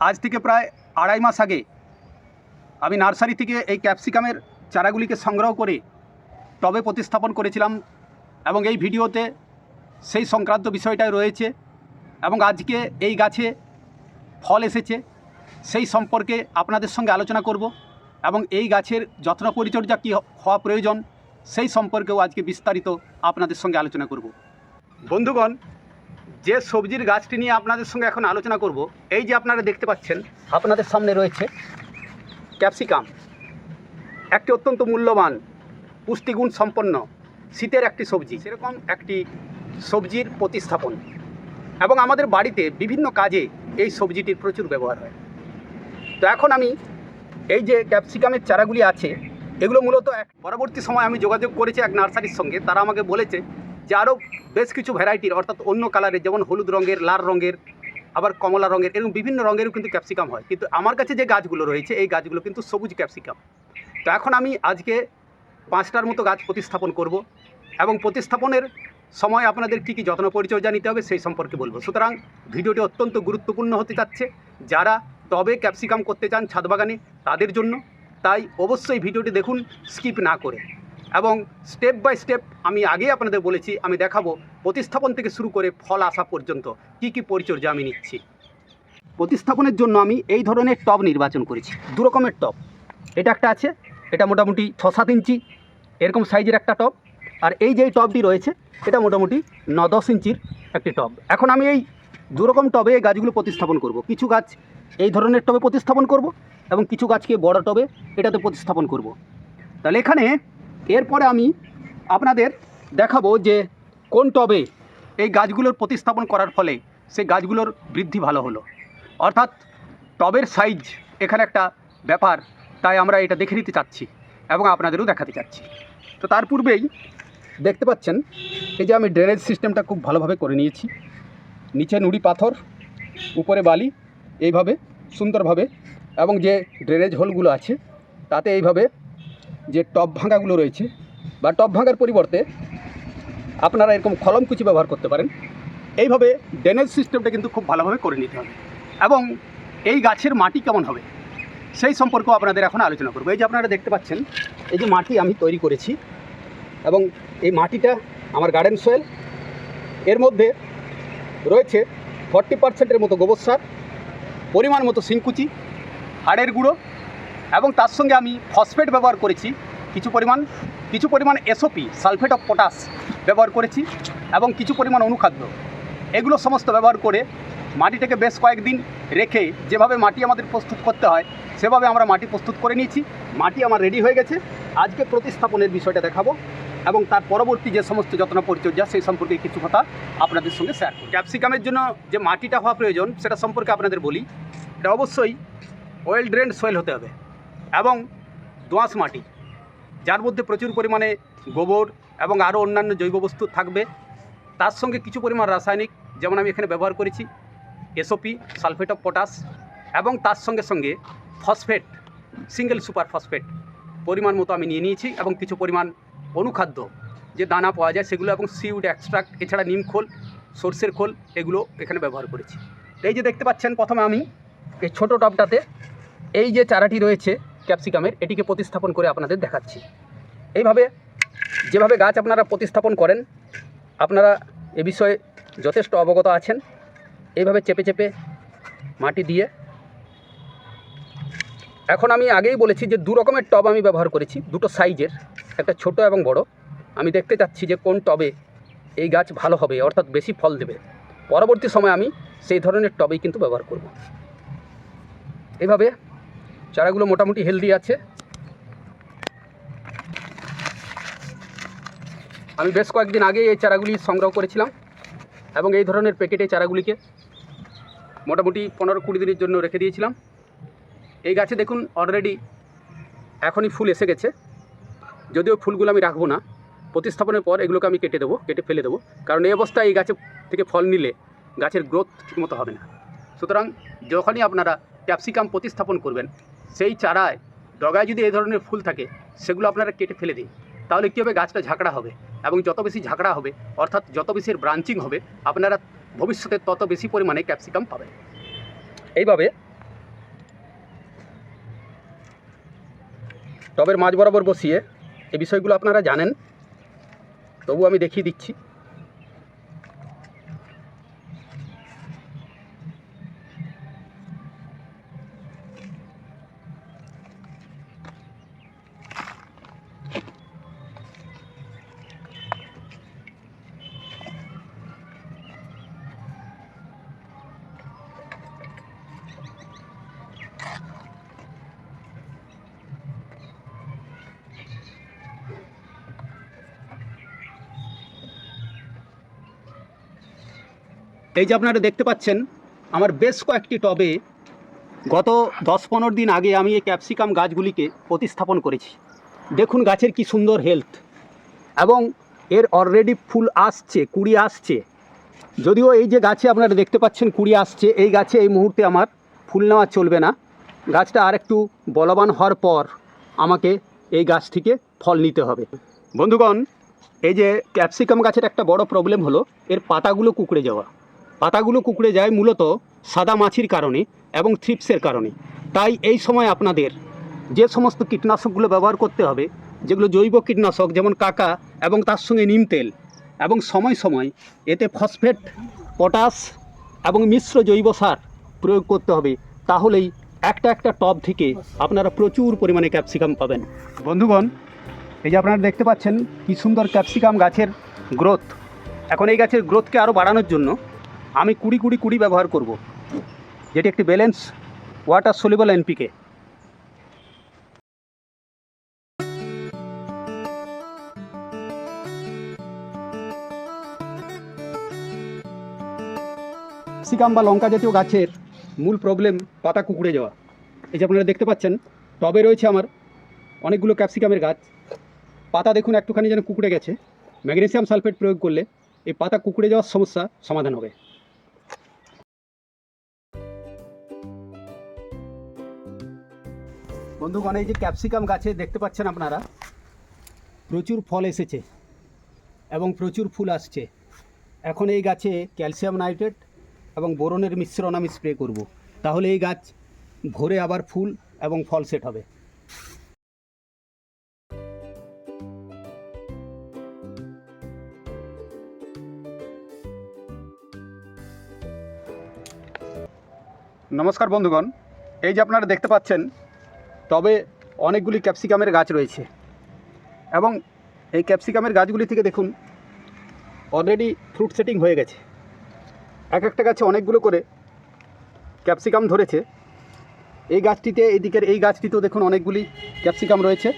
আজ থেকে প্রায় আড়াই মাস আগে আমি নার্সারি থেকে এই ক্যাপসিকামের চারাগুলিকে সংগ্রহ করে টবে প্রতিস্থাপন করেছিলাম এবং এই ভিডিওতে সেই সংক্রান্ত বিষয়টাই রয়েছে এবং আজকে এই গাছে ফল এসেছে, সেই সম্পর্কে আপনাদের সঙ্গে আলোচনা করব এবং এই গাছের যত্ন পরিচর্যা কী হওয়া প্রয়োজন সেই সম্পর্কেও আজকে বিস্তারিত আপনাদের সঙ্গে আলোচনা করব। বন্ধুগণ যে সবজির গাছটি নিয়ে আপনাদের সঙ্গে এখন আলোচনা করব, এই যে আপনারা দেখতে পাচ্ছেন, আপনাদের সামনে রয়েছে ক্যাপসিকাম। একটি অত্যন্ত মূল্যবান, পুষ্টিগুণ সম্পন্ন শীতের একটি সবজি। সেরকম একটি সবজির প্রতিস্থাপন। এবং আমাদের বাড়িতে বিভিন্ন কাজে এই সবজিটির প্রচুর ব্যবহার হয়। তো এখন আমি এই যে ক্যাপসিকামের চারাগুলি আছে, এগুলো মূলত এক পরবর্তী সময় আমি যোগাযোগ করেছি এক নার্সারির সঙ্গে। তারা আমাকে বলেছে যে আরও বেশ কিছু ভ্যারাইটির, অর্থাৎ অন্য কালারের, যেমন হলুদ রঙের, লাল রঙের, আবার কমলা রঙের এরকম বিভিন্ন রঙেরও কিন্তু ক্যাপসিকাম হয়। কিন্তু আমার কাছে যে গাছগুলো রয়েছে, এই গাছগুলো কিন্তু সবুজ ক্যাপসিকাম তো এখন আমি আজকে পাঁচটার মতো গাছ প্রতিস্থাপন করব, এবং প্রতিস্থাপনের সময় আপনাদের কী কী যত্ন পরিচর্যা নিতে হবে সেই সম্পর্কে বলব। সুতরাং ভিডিওটি অত্যন্ত গুরুত্বপূর্ণ হতে যাচ্ছে। যারা তবে ক্যাপসিকাম করতে চান ছাদ বাগানে তাদের জন্য। তাই অবশ্যই ভিডিওটি দেখুন স্কিপ না করে। এবং স্টেপ বাই স্টেপ আমি আগেই আপনাদের বলেছি, আমি দেখাবো প্রতিস্থাপন থেকে শুরু করে ফল আসা পর্যন্ত কি কি পরিচর্যা আমি নিচ্ছি। প্রতিস্থাপনের জন্য আমি এই ধরনের টব নির্বাচন করেছি, দু রকমের টব। এটা একটা আছে, এটা মোটামুটি ছ সাত ইঞ্চি, এরকম সাইজের একটা টব। আর এই যে টবটি রয়েছে, এটা মোটামুটি ন দশ ইঞ্চির একটি টব। এখন আমি এই দু রকম টবে এই গাছগুলো প্রতিস্থাপন করব। কিছু গাছ এই ধরনের টবে প্রতিস্থাপন করব এবং কিছু গাছকে বড় টবে এটাতে প্রতিস্থাপন করব। তাহলে এখানে এরপরে আমি আপনাদের দেখাবো যে কোন টবে এই গাছগুলোর প্রতিস্থাপন করার ফলে সেই গাছগুলোর বৃদ্ধি ভালো হলো। অর্থাৎ টবের সাইজ এখানে একটা ব্যাপার, তাই আমরা এটা দেখে নিতে চাচ্ছি এবং আপনাদেরও দেখাতে চাচ্ছি। তো তার পূর্বেই দেখতে পাচ্ছেন, এই যে আমি ড্রেনেজ সিস্টেমটা খুব ভালোভাবে করে নিয়েছি। নিচে নুড়ি পাথর, উপরে বালি, এইভাবে সুন্দরভাবে এবং যে ড্রেনেজ হোলগুলো আছে, তাতে এইভাবে যে টব ভাঙাগুলো রয়েছে বা টব ভাঙার পরিবর্তে আপনারা এরকম কলমকুচি ব্যবহার করতে পারেন। এইভাবে ড্রেনেজ সিস্টেমটা কিন্তু খুব ভালোভাবে করে নিতে হবে এবং এই গাছের মাটি কেমন হবে সেই সম্পর্কেও আপনাদের এখন আলোচনা করব। এই যে আপনারা দেখতে পাচ্ছেন, এই যে মাটি আমি তৈরি করেছি এবং এই মাটিটা আমার গার্ডেন সয়েল এর মধ্যে রয়েছে ফর্টি পার্সেন্টের মতো গোবর সার, পরিমাণ মতো সিংকুচি হাড়ের গুঁড়ো এবং তার সঙ্গে আমি ফসফেট ব্যবহার করেছি, কিছু পরিমাণ কিছু পরিমাণ এসওপি সালফেট অফ পটাশ ব্যবহার করেছি এবং কিছু পরিমাণ অনুখাদ্য। এগুলো সমস্ত ব্যবহার করে মাটিটাকে বেশ কয়েকদিন রেখে যেভাবে মাটি আমাদের প্রস্তুত করতে হয়, সেভাবে আমরা মাটি প্রস্তুত করে নিয়েছি। মাটি আমার রেডি হয়ে গেছে। আজকে প্রতিস্থাপনের বিষয়টা দেখাবো এবং তার পরবর্তী যে সমস্ত যত্ন পরিচর্যা, সেই সম্পর্কে কিছু কথা আপনাদের সঙ্গে শেয়ার করব। ক্যাপসিকামের জন্য যে মাটিটা হওয়া প্রয়োজন, সেটা সম্পর্কে আপনাদের বলি। এটা অবশ্যই ওয়েল ড্রেন্ড সয়েল হতে হবে। এবং দোঁয়াশ মাটি, যার মধ্যে প্রচুর পরিমাণে গোবর এবং আরও অন্যান্য জৈব বস্তু থাকবে। তার সঙ্গে কিছু পরিমাণ রাসায়নিক, যেমন আমি এখানে ব্যবহার করেছি এসওপি সালফেট অফ পটাশ এবং তার সঙ্গে সঙ্গে ফসফেট সিঙ্গেল সুপার ফসফেট পরিমাণ মতো আমি নিয়ে নিয়েছি এবং কিছু পরিমাণ অনুখাদ্য যে দানা পাওয়া যায় সেগুলো এবং সিউড এক্সট্রাক্ট এছাড়া নিম খোল, সর্ষের খোল, এগুলো এখানে ব্যবহার করেছি। এই যে দেখতে পাচ্ছেন প্রথমে আমি এই ছোটো টবটাতে এই যে চারাটি রয়েছে ক্যাপসিকামের এটিকে প্রতিস্থাপন করে আপনাদের দেখাচ্ছি। এইভাবে যেভাবে গাছ আপনারা প্রতিস্থাপন করেন, আপনারা এ বিষয়ে যথেষ্ট অবগত আছেন। এইভাবে চেপে চেপে মাটি দিয়ে। এখন আমি আগেই বলেছি যে দু রকমের টব আমি ব্যবহার করেছি, দুটো সাইজের, একটা ছোট এবং বড়। আমি দেখতে চাচ্ছি যে কোন টবে এই গাছ ভালো হবে, অর্থাৎ বেশি ফল দেবে। পরবর্তী সময় আমি সেই ধরনের টবেই কিন্তু ব্যবহার করব। এইভাবে চারাগুলো মোটামুটি হেলদি আছে। আমি বেশ কয়েকদিন আগে এই চারাগুলি সংগ্রহ করেছিলাম এবং এই ধরনের প্যাকেটে চারাগুলিকে মোটামুটি পনেরো কুড়ি দিনের জন্য রেখে দিয়েছিলাম। এই গাছে দেখুন অলরেডি এখনই ফুল এসে গেছে। যদিও ফুলগুলো আমি রাখব না, প্রতিস্থাপনের পর এগুলোকে আমি কেটে দেবো, কেটে ফেলে দেবো, কারণ এই অবস্থায় এই গাছে থেকে ফল নিলে গাছের গ্রোথ ঠিকমতো হবে না। সুতরাং যখনই আপনারা ক্যাপসিকাম প্রতিস্থাপন করবেন সেই চারায়, ডগায় যদি এই ধরনের ফুল থাকে, সেগুলো আপনারা কেটে ফেলে দিন। তাহলে কী হবে? গাছটা ঝাঁকড়া হবে এবং যত বেশি ঝাঁকড়া হবে, অর্থাৎ যত বেশি ব্রাঞ্চিং হবে, আপনারা ভবিষ্যতে তত বেশি পরিমাণে ক্যাপসিকাম পাবেন। এইভাবে টবের মাঝ বরাবর বসিয়ে এই বিষয়গুলো আপনারা জানেন। তবু আমি দেখিয়ে দিচ্ছি। এই যে আপনারা দেখতে পাচ্ছেন, আমার বেশ কয়েকটি টবে গত দশ পনেরো দিন আগে আমি এই ক্যাপসিকাম গাছগুলিকে প্রতিস্থাপন করেছি। দেখুন গাছের কি সুন্দর হেলথ এবং এর অলরেডি ফুল আসছে, কুড়ি আসছে। যদিও এই যে গাছে আপনারা দেখতে পাচ্ছেন কুড়ি আসছে, এই গাছে এই মুহূর্তে আমার ফুল নেওয়া চলবে না। গাছটা আর একটু বলবান হওয়ার পর আমাকে এই গাছ থেকে ফল নিতে হবে। বন্ধুগণ, এই যে ক্যাপসিকাম গাছের একটা বড় প্রবলেম হলো, এর পাতাগুলো কুকড়ে যাওয়া। পাতাগুলো কুকড়ে যায় মূলত সাদা মাছির কারণে এবং থ্রিপসের কারণে। তাই এই সময় আপনাদের যে সমস্ত কীটনাশকগুলো ব্যবহার করতে হবে, যেগুলো জৈব কীটনাশক যেমন কাকা এবং তার সঙ্গে নিম তেল এবং সময় সময় এতে ফসফেট, পটাশ এবং মিশ্র জৈব সার প্রয়োগ করতে হবে, তাহলেই একটা একটা টব থেকে আপনারা প্রচুর পরিমাণে ক্যাপসিকাম পাবেন। বন্ধুগণ, এই যে আপনারা দেখতে পাচ্ছেন কি সুন্দর ক্যাপসিকাম গাছের গ্রোথ এখন এই গাছের গ্রোথকে আরও বাড়ানোর জন্য আমি কুড়ি কুড়ি কুড়ি ব্যবহার করব। যেটি একটি balance water soluble NPK capsicum বা লঙ্কা জাতীয় গাছের মূল প্রবলেম পাতা কুকুড়ে যাওয়া। এই যে আপনারা দেখতে পাচ্ছেন, টবে রয়েছে আমার অনেকগুলো ক্যাপসিকামের গাছ। পাতা দেখুন, একটুখানি যেন কুকুড়ে গেছে। ম্যাগনেসিয়াম সালফেট প্রয়োগ করলে এই পাতা কুকুড়ে যাওয়ার সমস্যা সমাধান হবে। বন্ধুগণ, এই যে ক্যাপসিকাম গাছে দেখতে পাচ্ছেন আপনারা, প্রচুর ফল এসেছে এবং প্রচুর ফুল আসছে। এখন এই গাছে ক্যালসিয়াম নাইট্রেট এবং বোরনের মিশ্রণ আমি স্প্রে করব। তাহলে এই গাছ ভরে আবার ফুল এবং ফল সেট হবে। নমস্কার বন্ধুগণ, এই যে আপনারা দেখতে পাচ্ছেন তবে অনেকগুলি ক্যাপসিকামের গাছ রয়েছে। এবং এই ক্যাপসিকামের গাছগুলি থেকে দেখুন অলরেডি ফ্রুট সেটিং হয়ে গেছে। এক একটা গাছে অনেকগুলো করে ক্যাপসিকাম ধরেছে। এই গাছটিতে এদিকের এই গাছটিতেও দেখুন অনেকগুলি ক্যাপসিকাম রয়েছে।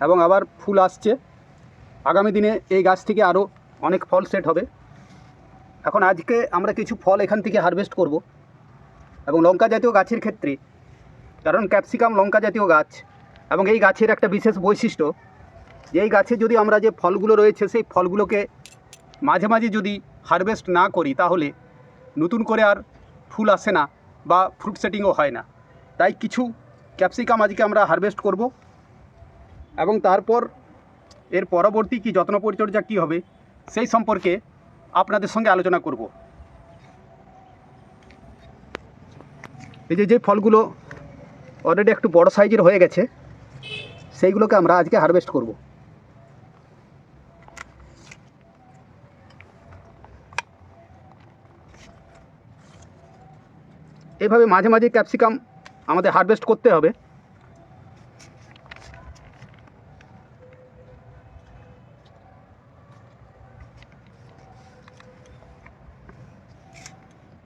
এবং আবার ফুল আসছে। আগামী দিনে এই গাছ থেকে আরও অনেক ফল সেট হবে। এখন আজকে আমরা কিছু ফল এখান থেকে হারভেস্ট করব। এবং লঙ্কা জাতীয় গাছের ক্ষেত্রে কারণ ক্যাপসিকাম, লঙ্কা জাতীয় গাছ এবং এই গাছের একটা বিশেষ বৈশিষ্ট্য, যে এই গাছে যদি আমরা যে ফলগুলো রয়েছে, সেই ফলগুলোকে মাঝে মাঝে যদি হারভেস্ট না করি, তাহলে নতুন করে আর ফুল আসে না বা ফ্রুট সেটিংও হয় না। তাই কিছু ক্যাপসিকাম আজকে আমরা হারভেস্ট করব এবং তারপর এর পরবর্তী কি যত্ন পরিচর্যা কী হবে, সেই সম্পর্কে আপনাদের সঙ্গে আলোচনা করব। এই যে যে ফলগুলো অলরেডি একটু বড় সাইজের হয়ে গেছে। সেইগুলোকে আমরা আজকে হারভেস্ট করব। এভাবে মাঝে মাঝে ক্যাপসিকাম আমাদের হারভেস্ট করতে হবে।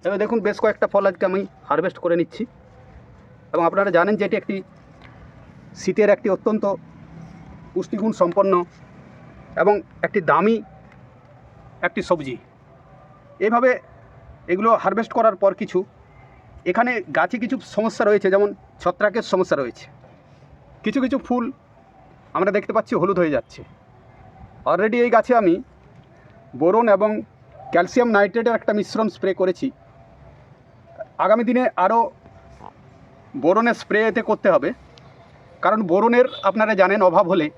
এবার দেখুন, বেশ কয়েকটা ফল আজকে আমি হারভেস্ট করে নিচ্ছি। এবং আপনারা জানেন যে এটি একটি শীতের একটি অত্যন্ত পুষ্টিগুণ সম্পন্ন এবং একটি দামি একটি সবজি। এভাবে এগুলো হারভেস্ট করার পর কিছু, এখানে গাছে কিছু সমস্যা রয়েছে, যেমন ছত্রাকের সমস্যা রয়েছে। কিছু কিছু ফুল আমরা দেখতে পাচ্ছি হলুদ হয়ে যাচ্ছে। অলরেডি এই গাছে আমি বোরন এবং ক্যালসিয়াম নাইট্রেটের একটা মিশ্রণ স্প্রে করেছি। আগামী দিনে আরও বোরনের স্প্রে এতে করতে হবে। কারণ বোরনের, আপনারা জানেন, অভাব হলে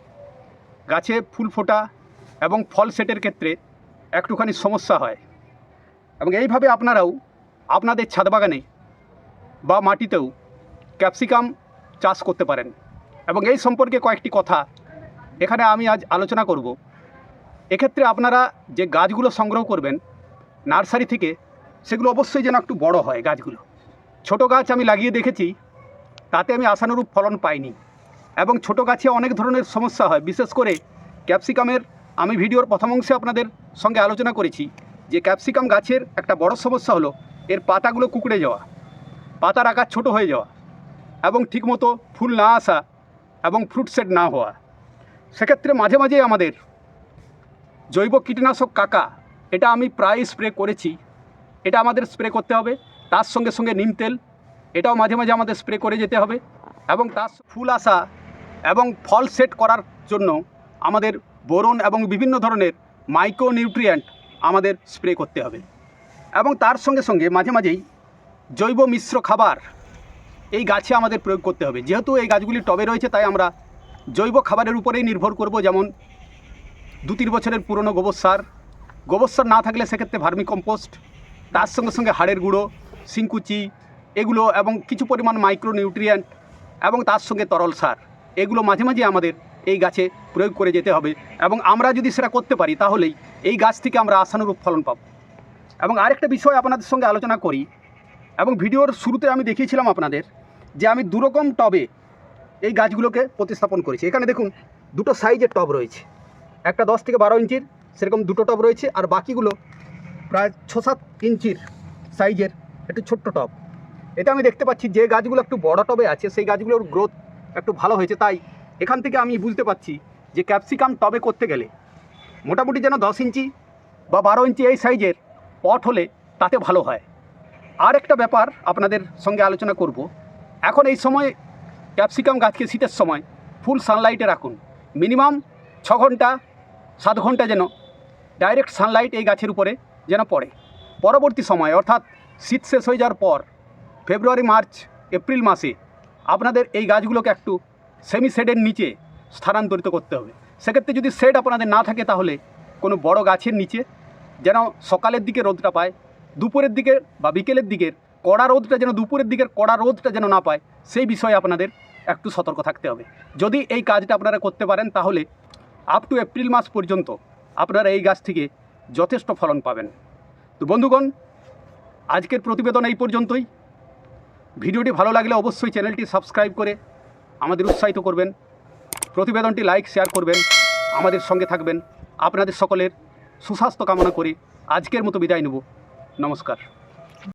গাছে ফুল ফোটা এবং ফল সেটের ক্ষেত্রে একটুখানি সমস্যা হয়। এবং এইভাবে আপনারাও আপনাদের ছাদ বাগানে বা মাটিতেও ক্যাপসিকাম চাষ করতে পারেন। এবং এই সম্পর্কে কয়েকটি কথা এখানে আমি আজ আলোচনা করব। এক্ষেত্রে আপনারা যে গাছগুলো সংগ্রহ করবেন, নার্সারি থেকে, সেগুলো অবশ্যই যেন একটু বড় হয় গাছগুলো। ছোট গাছ আমি লাগিয়ে দেখেছি, তাতে আমি আশানুরূপ ফলন পাইনি। এবং ছোট গাছে অনেক ধরনের সমস্যা হয়, বিশেষ করে ক্যাপসিকামের। আমি ভিডিওর প্রথম অংশে আপনাদের সঙ্গে আলোচনা করেছি যে ক্যাপসিকাম গাছের একটা বড় সমস্যা হলো, এর পাতাগুলো কুকড়ে যাওয়া, পাতার আকার ছোট হয়ে যাওয়া, এবং ঠিকমতো ফুল না আসা এবং ফ্রুট সেট না হওয়া। সেক্ষেত্রে মাঝে মাঝে আমাদের জৈব কীটনাশক কাকা, এটা আমি প্রায় স্প্রে করেছি, এটা আমাদের স্প্রে করতে হবে। তার সঙ্গে সঙ্গে নিম তেল, এটাও মাঝে মাঝে আমাদের স্প্রে করে যেতে হবে এবং তার ফুল আসা এবং ফল সেট করার জন্য আমাদের বোরন এবং বিভিন্ন ধরনের মাইক্রো নিউট্রিয়েন্ট আমাদের স্প্রে করতে হবে। এবং তার সঙ্গে সঙ্গে মাঝে মাঝেই জৈব মিশ্র খাবার এই গাছে আমাদের প্রয়োগ করতে হবে। যেহেতু এই গাছগুলি টবে রয়েছে, তাই আমরা জৈব খাবারের উপরেই নির্ভর করব যেমন দু তিন বছরের পুরনো গোবর সার। গোবর সার না থাকলে সেক্ষেত্রে ভার্মি কম্পোস্ট তার সঙ্গে সঙ্গে হাড়ের গুঁড়ো সিংকুচি এগুলো এবং কিছু পরিমাণ মাইক্রো নিউট্রিয়েন্ট এবং তার সঙ্গে তরল সার, এগুলো মাঝে মাঝে আমাদের এই গাছে প্রয়োগ করে যেতে হবে এবং আমরা যদি সেটা করতে পারি তাহলেই এই গাছ থেকে আমরা আশানুরূপ ফলন পাব। এবং আরেকটা বিষয় আপনাদের সঙ্গে আলোচনা করি এবং ভিডিওর শুরুতে আমি দেখিয়েছিলাম আপনাদের যে আমি দুরকম টবে এই গাছগুলোকে প্রতিস্থাপন করেছি। এখানে দেখুন, দুটো সাইজের টব রয়েছে। একটা দশ থেকে বারো ইঞ্চির, সেরকম দুটো টব রয়েছে, আর বাকিগুলো প্রায় ছ সাত ইঞ্চির সাইজের একটু ছোট্ট টব। এটা আমি দেখতে পাচ্ছি যে গাছগুলো একটু বড় টবে আছে, সেই গাছগুলোর গ্রোথ একটু ভালো হয়েছে। তাই এখান থেকে আমি বুঝতে পারছি যে ক্যাপসিকাম টবে করতে গেলে মোটামুটি যেন দশ ইঞ্চি বা বারো ইঞ্চি এই সাইজের পট হলে তাতে ভালো হয়। আর একটা ব্যাপার আপনাদের সঙ্গে আলোচনা করব। এখন এই সময় ক্যাপসিকাম গাছকে শীতের সময় ফুল সানলাইটে রাখুন। মিনিমাম ছ ঘণ্টা, সাত ঘণ্টা যেন ডাইরেক্ট সানলাইট এই গাছের উপরে যেন পড়ে। পরবর্তী সময়, অর্থাৎ শীত শেষ হয়ে যাওয়ার পর ফেব্রুয়ারি, মার্চ, এপ্রিল মাসে আপনাদের এই গাছগুলোকে একটু সেমি শেডের নিচে স্থানান্তরিত করতে হবে। সেক্ষেত্রে যদি শেড আপনাদের না থাকে তাহলে কোনো বড় গাছের নিচে যেন সকালের দিকে রোদটা পায়, দুপুরের দিকে বা বিকেলের দিকের কড়া রোদটা যেন দুপুরের দিকের কড়া রোদটা যেন না পায়, সেই বিষয়ে আপনাদের একটু সতর্ক থাকতে হবে। যদি এই কাজটা আপনারা করতে পারেন তাহলে আপ টু এপ্রিল মাস পর্যন্ত আপনারা এই গাছ থেকে যথেষ্ট ফলন পাবেন। তো বন্ধুগণ আজকের প্রতিবেদন এই পর্যন্তই। ভিডিওটি ভালো লাগলে অবশ্যই চ্যানেলটি সাবস্ক্রাইব করে আমাদের উৎসাহিত করবেন। প্রতিবেদনটি লাইক, শেয়ার করবেন, আমাদের সঙ্গে থাকবেন। আপনাদের সকলের সুস্বাস্থ্য কামনা করে আজকের মতো বিদায় নেব। নমস্কার।